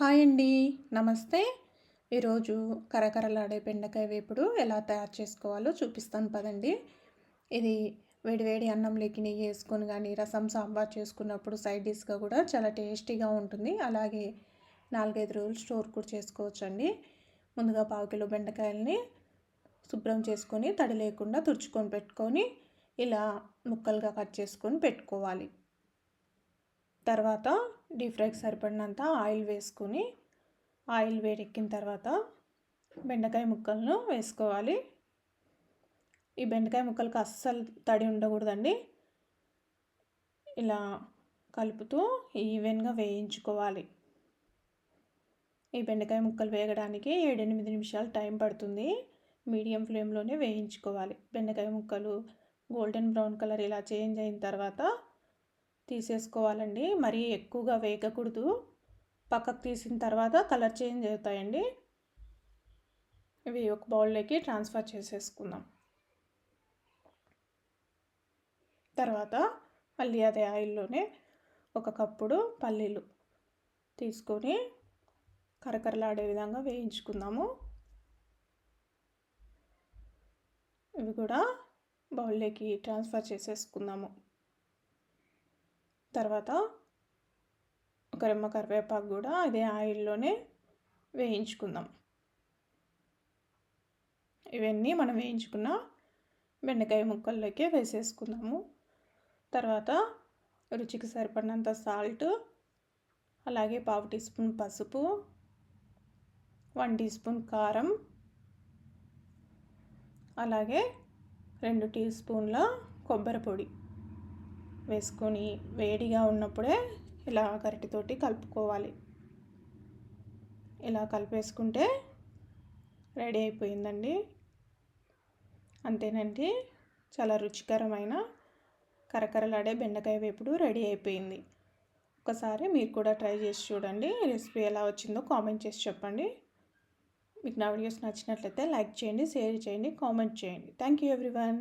Hi అండి. నమస్తే. ఈరోజు కరకరలాడే బెండకాయ వేపుడు ఎలా తయారు చేసుకోవాలో చూపిస్తాను పదండి. ఇది వేడివేడి అన్నంలోకి నెయ్యి వేసుకొని కానీ రసం సాంబార్ చేసుకున్నప్పుడు సైడ్ డిష్గా కూడా చాలా టేస్టీగా ఉంటుంది. అలాగే నాలుగైదు రోజులు స్టోర్ కూడా చేసుకోవచ్చు అండి ముందుగా పావు కిలో బెండకాయలని శుభ్రం చేసుకొని తడి లేకుండా తుడుచుకొని పెట్టుకొని ఇలా ముక్కలుగా కట్ చేసుకొని పెట్టుకోవాలి. తర్వాత డీప్ ఫ్రైకి సరిపడినంత ఆయిల్ వేసుకొని ఆయిల్ వేడెక్కిన తర్వాత బెండకాయ ముక్కలను వేసుకోవాలి. ఈ బెండకాయ ముక్కలకు అస్సలు తడి ఉండకూడదండి. ఇలా కలుపుతూ ఈవెన్గా వేయించుకోవాలి. ఈ బెండకాయ ముక్కలు వేగడానికి ఏడెనిమిది నిమిషాలు టైం పడుతుంది. మీడియం ఫ్లేమ్లోనే వేయించుకోవాలి. బెండకాయ ముక్కలు గోల్డెన్ బ్రౌన్ కలర్ ఇలా చేంజ్ అయిన తర్వాత తీసేసుకోవాలండి. మరీ ఎక్కువగా వేగకూడదు. పక్కకు తీసిన తర్వాత కలర్ చేంజ్ అవుతాయండి. ఇవి ఒక బౌల్లోకి ట్రాన్స్ఫర్ చేసేసుకుందాం. తర్వాత మళ్ళీ అదే ఆయిల్లోనే ఒక కప్పుడు పల్లీలు తీసుకొని కరకరలాడే విధంగా వేయించుకుందాము. ఇవి కూడా బౌల్లోకి ట్రాన్స్ఫర్ చేసేసుకుందాము. తర్వాత ఒక రెమ్మ కరివేపాకు కూడా అదే ఆయిల్లోనే వేయించుకుందాం. ఇవన్నీ మనం వేయించుకున్న బెండకాయ ముక్కల్లోకి వేసేసుకుందాము. తర్వాత రుచికి సరిపడినంత సాల్ట్ అలాగే పావు టీ స్పూన్ పసుపు వన్ టీ స్పూన్ కారం అలాగే రెండు టీ స్పూన్ల కొబ్బరి పొడి. వేసుకొని వేడిగా ఉన్నప్పుడే ఇలా గరిటితోటి కలుపుకోవాలి. ఇలా కలిపేసుకుంటే రెడీ అయిపోయిందండి. అంతేనండి. చాలా రుచికరమైన కరకరలాడే బెండకాయ వేపుడు రెడీ అయిపోయింది. ఒకసారి మీరు కూడా ట్రై చేసి చూడండి. రెసిపీ ఎలా వచ్చిందో కామెంట్ చేసి చెప్పండి. మీకు నా వీడియోస్ నచ్చినట్లయితే లైక్ చేయండి షేర్ చేయండి కామెంట్ చేయండి. Thank you everyone.